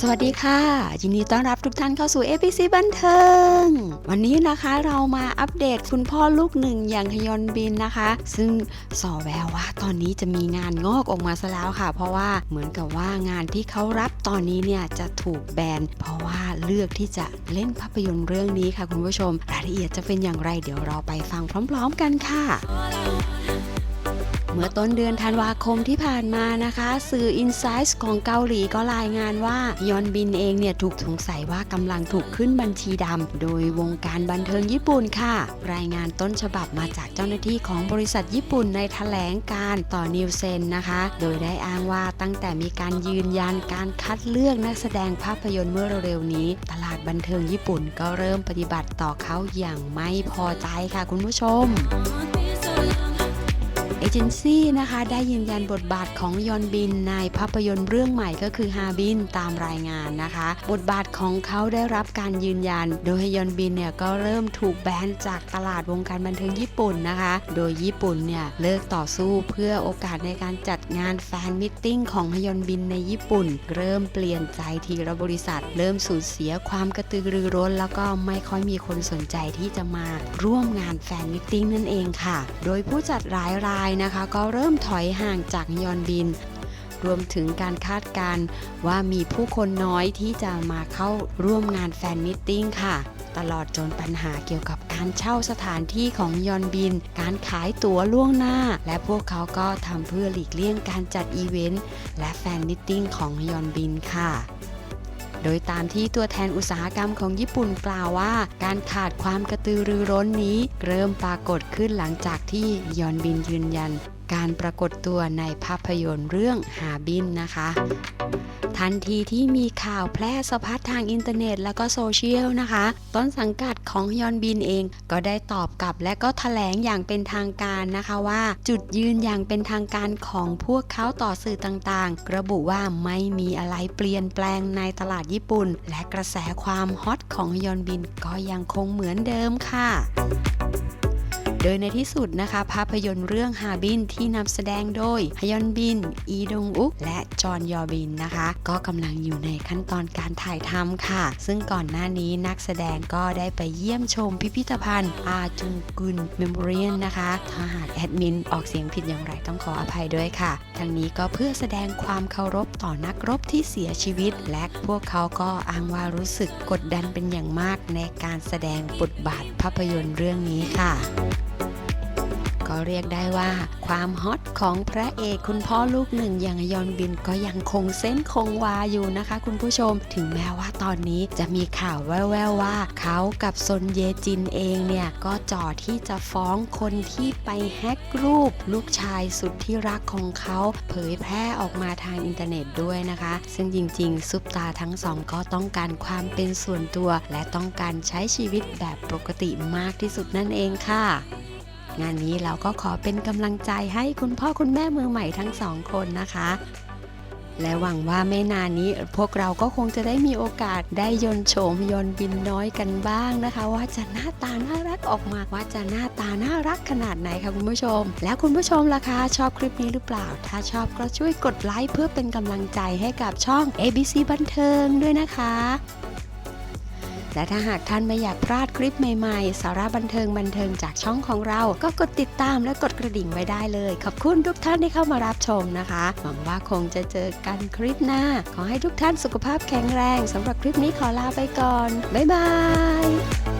สวัสดีค่ะ ยินดีต้อนรับทุกท่านเข้าสู่ APC บันเทิง วันนี้นะคะเรามาอัปเดตคุณพ่อลูกหนึ่งอย่างฮยอนบินนะคะ ซึ่งสอแววว่าตอนนี้จะมีงานงอกออกมาซะแล้วค่ะ เพราะว่าเหมือนกับว่างานที่เขารับตอนนี้เนี่ยจะถูกแบนเพราะว่าเลือกที่จะเล่นภาพยนตร์เรื่องนี้ค่ะคุณผู้ชม รายละเอียดจะเป็นอย่างไรเดี๋ยวเราไปฟังพร้อม ๆ กันค่ะ เมื่อต้นเดือนธันวาคมที่ผ่านมานะคะ สื่อ Insights ของเกาหลีก็รายงานว่ายอนบินเองเนี่ยถูกสงสัยว่ากำลังถูกขึ้นบัญชีดำโดยวงการบันเทิงญี่ปุ่นค่ะ รายงานต้นฉบับมาจากเจ้าหน้าที่ของบริษัทญี่ปุ่นในแถลงการต่อนิวเซนนะคะ โดยได้อ้างว่าตั้งแต่มีการยืนยันการคัดเลือกนักแสดงภาพยนตร์เมื่อเร็วๆนี้ ตลาดบันเทิงญี่ปุ่นก็เริ่มปฏิบัติต่อเขาอย่างไม่พอใจค่ะคุณผู้ชม เจนซี่นะคะได้ยืนยันบทบาทของยอนบินในภาพยนตร์เรื่องใหม่ก็คือฮาบินตามรายงานนะคะ บทบาทของเขาได้รับการยืนยัน โดยยอนบินเนี่ยก็เริ่มถูกแบนจากตลาดวงการบันเทิงญี่ปุ่นนะคะ โดยญี่ปุ่นเนี่ยเลิกต่อสู้เพื่อโอกาสในการจัดงานแฟนมิทติ้งของฮยอนบินในญี่ปุ่น เริ่มเปลี่ยนใจทีละบริษัท เริ่มสูญเสียความกระตือรือร้น แล้วก็ไม่ค่อยมีคนสนใจที่จะมาร่วมงานแฟนมิทติ้งนั่นเองค่ะ โดยผู้จัดหลายรายนะคะ ก็เริ่มถอยห่างจากยอนบิน รวมถึงการคาดการณ์ว่ามีผู้คนน้อยที่จะมาเข้าร่วมงานแฟนมิทติ้งค่ะตลอดจนปัญหาเกี่ยวกับการเช่าสถานที่ของยอนบิน การขายตั๋วล่วงหน้า และพวกเขาก็ทำเพื่อหลีกเลี่ยงการจัดอีเวนต์และแฟนมิทติ้งของยอนบินค่ะ โดยตามที่ตัวแทนอุตสาหกรรมของญี่ปุ่นกล่าวว่า การขาดความกระตือรือร้นนี้ เริ่มปรากฏขึ้นหลังจากที่ยอนบินยืนยัน การปรากฏตัวในภาพยนตร์เรื่องฮาบินนะคะ ทันทีที่มีข่าวแพร่สะพัดทางอินเทอร์เน็ตแล้วก็โซเชียลนะคะ ต้นสังกัดของยอนบินเองก็ได้ตอบกลับและก็แถลงอย่างเป็นทางการนะคะว่า จุดยืนอย่างเป็นทางการของพวกเขาต่อสื่อต่างๆ ระบุว่าไม่มีอะไรเปลี่ยนแปลงในตลาดญี่ปุ่น และกระแสความฮอตของยอนบินก็ยังคงเหมือนเดิมค่ะ โดยในที่สุดนะคะ ภาพยนตร์เรื่องฮาบินที่นำแสดงโดยฮยอนบิน อีดงอุก และจอนยอบินนะคะ ก็กำลังอยู่ในขั้นตอนการถ่ายทำค่ะ ซึ่งก่อนหน้านี้นักแสดงก็ได้ไปเยี่ยมชมพิพิธภัณฑ์อาจุงกุนเมมโมเรียนนะคะถ้าหากแอดมินออกเสียงผิดอย่างไรต้องขออภัยด้วยค่ะ ทั้งนี้ก็เพื่อแสดงความเคารพต่อนักรบที่เสียชีวิต และพวกเขาก็อ้างว่ารู้สึกกดดันเป็นอย่างมากในการแสดงบทบาทภาพยนตร์เรื่องนี้ค่ะ ก็เรียกได้ว่า ความฮอตของพระเอกคุณพ่อลูกหนึ่งอย่างยอนบินก็ยังคงเส้นคงวาอยู่นะคะ คุณผู้ชม ถึงแม้ว่าตอนนี้จะมีข่าวแว่วๆว่า เขากับซนเยจินเองเนี่ยก็จ่อที่จะฟ้องคนที่ไปแฮกรูป ลูกชายสุดที่รักของเขาเผยแพร่ออกมาทางอินเทอร์เน็ตด้วยนะคะ ซึ่งจริงๆ ซุปตาทั้งสองก็ต้องการความเป็นส่วนตัว และต้องการใช้ชีวิตแบบปกติมากที่สุดนั่นเองค่ะ งานนี้เราก็ขอเป็นกำลังใจให้คุณพ่อคุณแม่มือใหม่ทั้งสองคนนะคะ และหวังว่าไม่นานนี้พวกเราก็คงจะได้มีโอกาสได้ยนโฉมยนบินน้อยกันบ้างนะคะ ว่าจะหน้าตาน่ารักออกมาว่าจะหน้าตาน่ารักขนาดไหนคะคุณผู้ชม แล้วคุณผู้ชมล่ะคะ ชอบคลิปนี้หรือเปล่า ถ้าชอบก็ช่วยกดไลค์เพื่อเป็นกำลังใจให้กับช่อง ABC บันเทิงด้วยนะคะ และถ้าหากท่านไม่อยากพลาดคลิปใหม่ๆ สาระบันเทิงบันเทิงจากช่องของเรา ก็กดติดตามและกดกระดิ่งไว้ได้เลย ขอบคุณทุกท่านที่เข้ามารับชมนะคะ หวังว่าคงจะเจอกันคลิปหน้า ขอให้ทุกท่านสุขภาพแข็งแรงสำหรับคลิปนี้ขอลาไปก่อน บ๊ายบาย